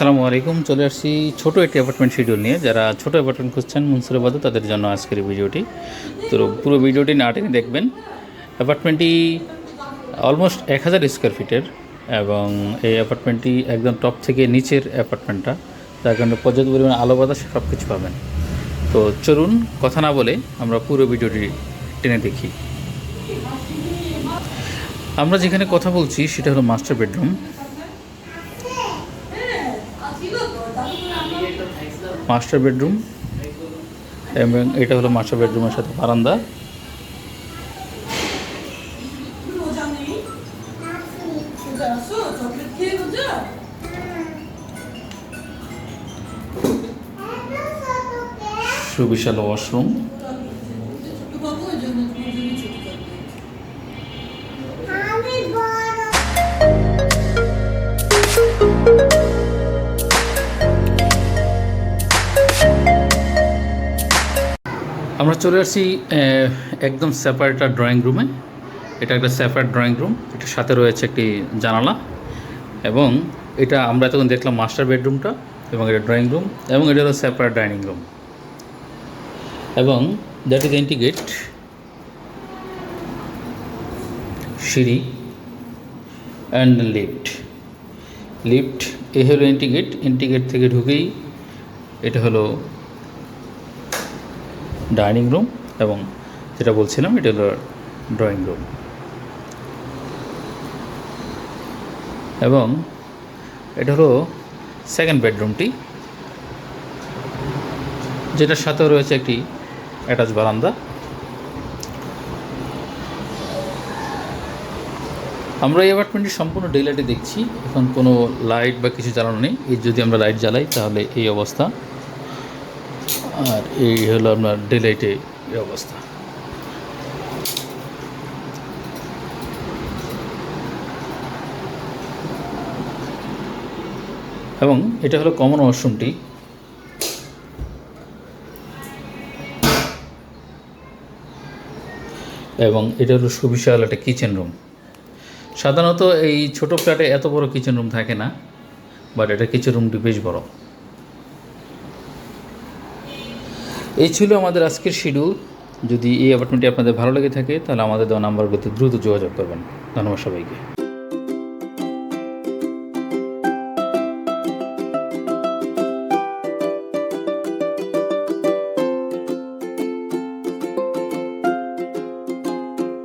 আসসালামু আলাইকুম, চলে আসছি ছোট একটি অ্যাপার্টমেন্ট শিডিউল নিয়ে। যারা ছোট অ্যাপার্টমেন্ট খুঁজছেন মুন্সিরাবাদে তাদের জন্য আজকের ভিডিওটি। তো পুরো ভিডিওটি না টেনে দেখবেন অ্যাপার্টমেন্টটি অলমোস্ট এক হাজার স্কোয়ার ফিটের এবং এই অ্যাপার্টমেন্টটি একদম টপ থেকে নিচের অ্যাপার্টমেন্টটা যার কারণে পর্যাপ্ত পরিমাণে আলো বাতাস সব কিছু পাবেন। তো চলুন, কথা না বলে আমরা পুরো ভিডিওটি টেনে দেখি। আমরা যেখানে কথা বলছি, সেটা হলো মাস্টার বেডরুম মাস্টার বেডরুম এবং এটা হলো মাস্টার বেডরুমের সাথে বারান্দা। সুবিশাল ওয়াশরুম আমরা চলে আসছি একদম সেপারেট ড্রয়িং রুমে এটা একটা সেপারেট ড্রয়িং রুম এটার সাথে রয়েছে একটি জানালা এবং এটা আমরা এতক্ষণ দেখলাম মাস্টার বেডরুমটা এবং এটা ড্রয়িং রুম এবং এটা হলো সেপারেট ডাইনিং রুম এবং দ্যাট ইজ ইন্টিগ্রেট সিঁড়ি অ্যান্ড লিফট লিফট এ হলো ইন্টিগ্রেট ইন্টিগ্রেট থেকে ঢুকেই এটা হলো ডাইনিং রুম এবং যেটা বলছিলাম, এটা হলো ড্রয়িং রুম। এবং এটা হলো সেকেন্ড বেডরুমটি যেটার সাথেও রয়েছে একটি অ্যাটাচ বারান্দা। আমরা এই অ্যাপার্টমেন্টটি সম্পূর্ণ ডেলাইটে দেখছি, এখন কোনো লাইট বা কিছু জ্বালানো নেই। এই যদি আমরা লাইট জ্বালাই, তাহলে এই অবস্থা। আর এই হলো আপনার ডেলাইটে অবস্থা। এবং এটা হলো কমন ওয়াশরুমটি এবং এটা হলো সুবিশাল একটা কিচেন রুম সাধারণত এই ছোট ফ্ল্যাটে এত বড় কিচেন রুম থাকে না বাট এটা কিচেন রুমটি বেশ বড়। এই ছিল আমাদের আজকের শিডিউল যদি এই অ্যাপার্টমেন্টটি আপনাদের ভালো লেগে থাকে, তাহলে আমাদের দেওয়া নাম্বারগুলোতে দ্রুত যোগাযোগ করবেন। ধন্যবাদ সবাইকে।